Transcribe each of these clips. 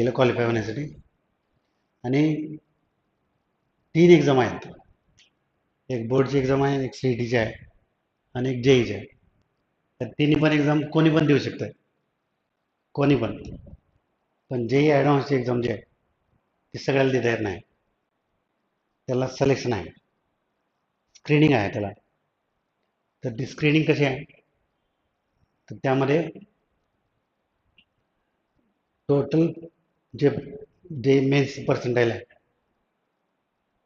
जे क्वालिफाय होण्यासाठी. आणि तीन एक्झाम आहेत. एक बोर्डची एक्झाम आहे एक सी ई टीची आहे आणि एक जेईची आहे. तर तिन्ही पण एक्झाम कोणी पण देऊ शकतं कोणी पण. पण जेई ॲडव्हान्सची एक्झाम जी आहे ती सगळ्याला देता येत नाही. त्याला सिलेक्शन आहे. स्क्रीनिंग आहे त्याला. तर ती स्क्रीनिंग कशी आहे? तर त्यामध्ये टोटल जे जे मेन्स पर्सेंटाईल आहे.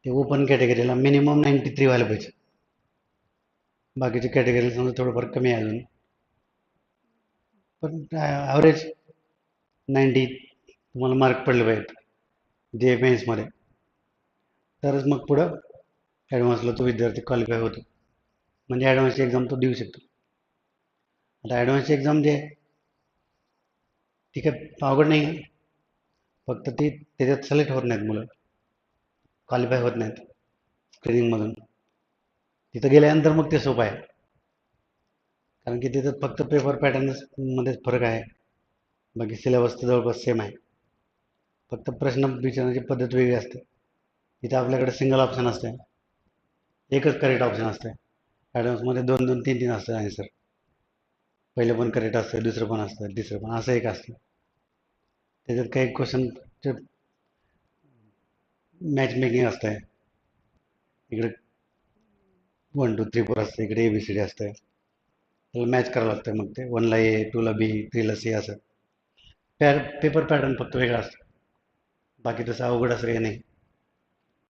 ते ओपन कॅटेगरीला मिनिमम नाईंटी थ्री व्हायला पाहिजे. बाकीच्या कॅटेगरीला समजा थोडंफार कमी आहे अजून. पण ॲव्हरेज नाईंटी तुम्हाला मार्क पडले पाहिजेत. जे मेन्समध्ये तरच मग पुढं ॲडव्हान्सला तो विद्यार्थी क्वालिफाय होतो. म्हणजे ॲडव्हान्सची एक्झाम तो देऊ शकतो. आता ॲडव्हान्सची एक्झाम जे आहे अवघड नाही आहे. फक्त ती त्याच्यात सिलेक्ट होत नाहीत मुलं. क्वालिफाय होत नाहीत स्क्रीनिंगमधून तिथं गेल्यानंतर मग ते सोपं आहे. कारण की तिथं फक्त पेपर पॅटर्नमध्येच फरक आहे. बाकी सिलेबस तर जवळपास सेम आहे. फक्त प्रश्न विचारण्याची पद्धत वेगळी असते. तिथं आपल्याकडे सिंगल ऑप्शन असते एकच करेक्ट ऑप्शन असते ॲडव्हान्समध्ये दोन दोन तीन तीन असतं आन्सर पहिलं पण करेक्ट असतं दुसरं पण असतं तिसरं पण असं एक असतं. त्याच्यात काही क्वेश्चन मॅच मेकिंग असतंय. इकडे वन टू थ्री फोर असतं इकडे ए बी सी डी असतं त्याला मॅच करावं लागतं मग ते. वनला ए टूला बी थ्रीला सी असं. पॅ पेपर पॅटर्न फक्त वेगळा असतं. बाकी तसं अवघड असं काही नाही.